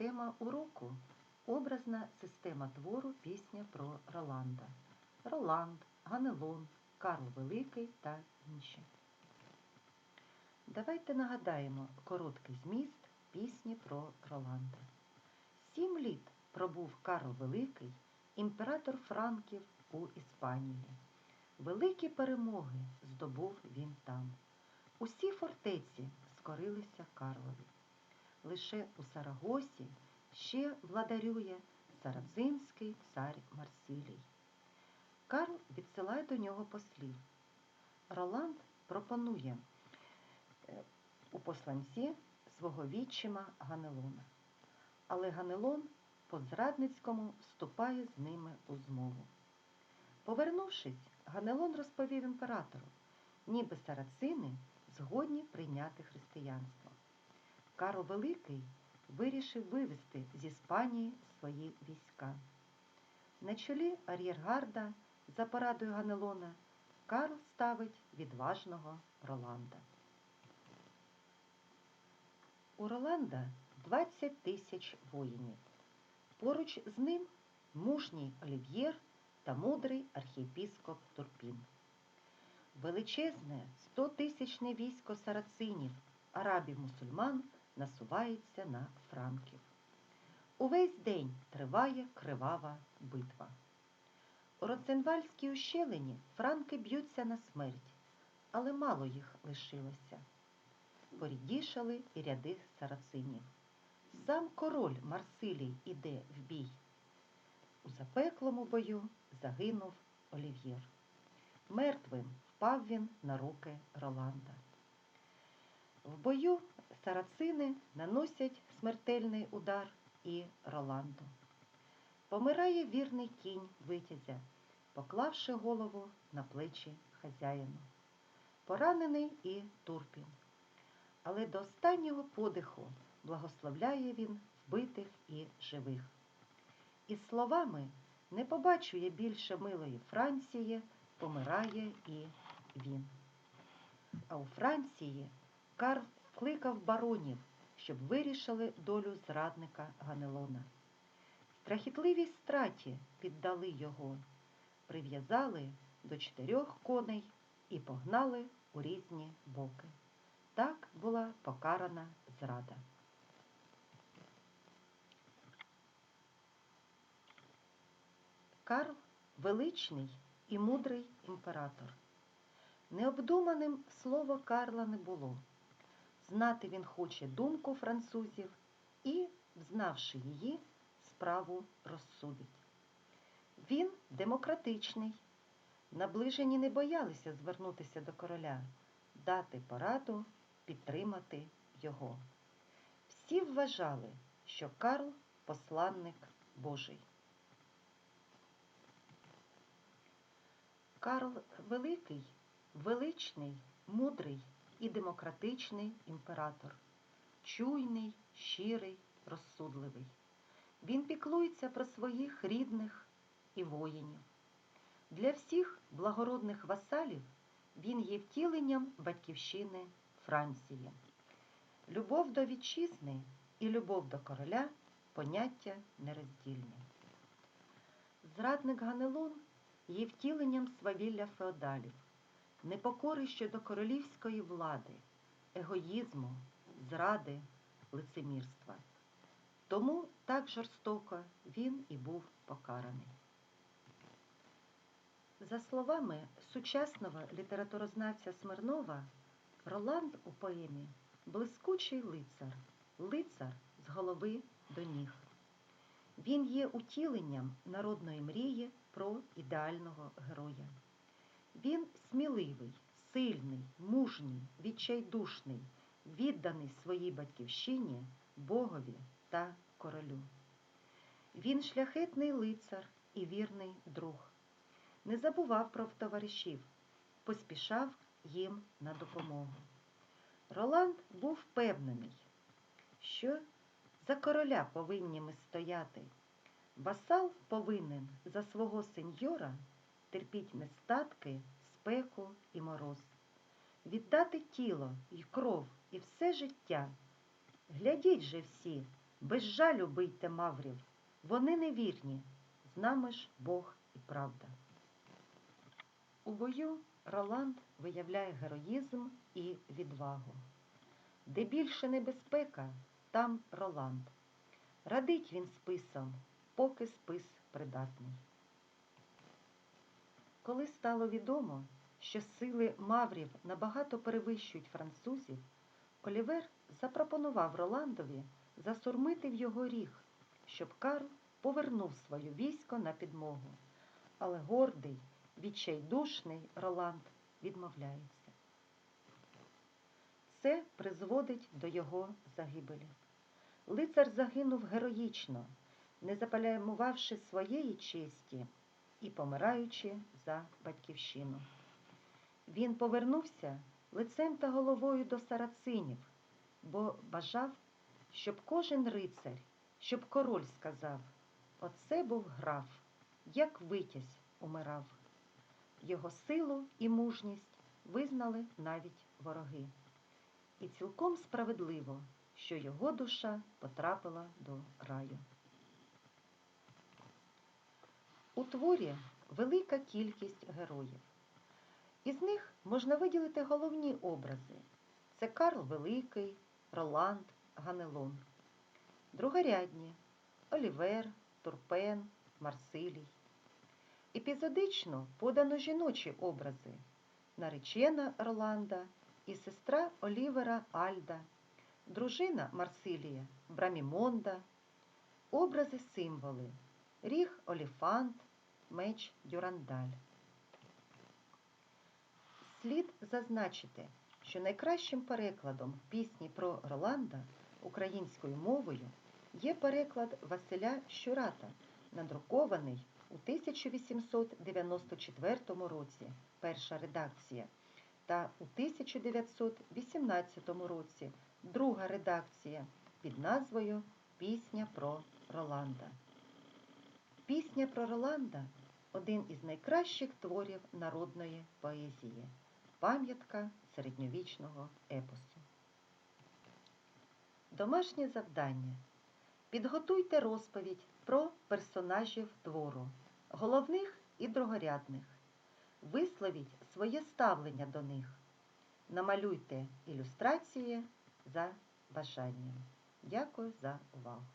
Тема уроку образна система твору пісня про Роланда. Роланд, Ганелон, Карл Великий та інші. Давайте нагадаємо короткий зміст пісні про Роланда. Сім літ пробув Карл Великий, імператор Франків у Іспанії. Великі перемоги здобув він там. Усі фортеці скорилися Карлові. Лише у Сарагосі ще владарює сарацинський цар Марсілій. Карл відсилає до нього послів. Роланд пропонує е, у посланці свого відчима Ганелона. Але Ганелон по зрадницькому вступає з ними у змову. Повернувшись, Ганелон розповів імператору, ніби сарацини згодні прийняти християнство. Карл Великий вирішив вивести з Іспанії свої війська. На чолі ар'єргарда за порадою Ганелона Карл ставить відважного Роланда. У Роланда 20 тисяч воїнів. Поруч з ним мужній Олів'єр та мудрий архієпіскоп Турпін. Величезне стотисячне військо сарацинів, арабів-мусульман насувається на франків. Увесь день триває кривава битва. У Роценвальській ущелині франки б'ються на смерть, але мало їх лишилося. Порідішали і ряди сарацинів. Сам король Марсилій іде в бій. У запеклому бою загинув Олів'єр. Мертвим впав він на руки Роланда. Бою сарацини наносять смертельний удар і Роланду. Помирає вірний кінь витязя, поклавши голову на плечі хазяїну. Поранений і Турпін. Але до останнього подиху благословляє він вбитих і живих. І словами не побачу я більше милої Франції, помирає і він. А у Франції Карл кликав баронів, щоб вирішили долю зрадника Ганелона. Страхітливій страті піддали його, прив'язали до чотирьох коней і погнали у різні боки. Так була покарана зрада. Карл величний і мудрий імператор. Необдуманим слово Карла не було. Знати він хоче думку французів і, взнавши її, справу розсудить. Він демократичний. Наближені не боялися звернутися до короля, дати пораду, підтримати його. Всі вважали, що Карл посланник Божий. Карл Великий, величний, мудрий і демократичний імператор, чуйний, щирий, розсудливий. Він піклується про своїх рідних і воїнів. Для всіх благородних васалів він є втіленням батьківщини Франції. Любов до вітчизни і любов до короля поняття нероздільні. Зрадник Ганелон є втіленням свавілля феодалів, непокори щодо королівської влади, егоїзму, зради, лицемірства. Тому так жорстоко він і був покараний. За словами сучасного літературознавця Смирнова, Роланд у поемі блискучий лицар, лицар з голови до ніг. Він є утіленням народної мрії про ідеального героя. Сміливий, сильний, мужній, відчайдушний, відданий своїй батьківщині, Богові та королю. Він шляхетний лицар і вірний друг. Не забував про товаришів, поспішав їм на допомогу. Роланд був впевнений, що за короля повинні ми стояти. Васал повинен за свого сеньора терпіть нестатки, спеку і мороз, віддати тіло і кров і все життя. Глядіть же всі, Без жалю бийте маврів, вони невірні, з нами ж Бог і правда. У бою Роланд виявляє героїзм і відвагу. Де більше небезпека, там Роланд. Радить він списом, поки спис придатний. Коли стало відомо, що сили маврів набагато перевищують французів, Олівер запропонував Роландові засурмити в його ріг, щоб Карл повернув своє військо на підмогу. Але гордий, відчайдушний Роланд відмовляється. Це призводить до його загибелі. Лицар загинув героїчно, не запалямувавши своєї честі і помираючи за батьківщину. Він повернувся лицем та головою до сарацинів, бо бажав, щоб кожен рицар, щоб король сказав, оце був граф, як витязь умирав. Його силу і мужність визнали навіть вороги. І цілком справедливо, що його душа потрапила до раю. У творі велика кількість героїв. Із них можна виділити головні образи. Це Карл Великий, Роланд, Ганелон. Другорядні Олівер, Турпен, Марсилій. Епізодично подано жіночі образи наречена Роланда і сестра Олівера Альда, дружина Марсилія Брамімонда, образи символи ріг Оліфант, меч Дюрандаль. Слід зазначити, що найкращим перекладом пісні про Роланда українською мовою є переклад Василя Щурата, надрукований у 1894 році, перша редакція, та у 1918 році друга редакція під назвою Пісня про Роланда. Пісня про Роланда один із найкращих творів народної поезії, пам'ятка середньовічного епосу. Домашнє завдання. Підготуйте розповідь про персонажів твору, головних і другорядних. Висловіть своє ставлення до них. Намалюйте ілюстрації за бажанням. Дякую за увагу!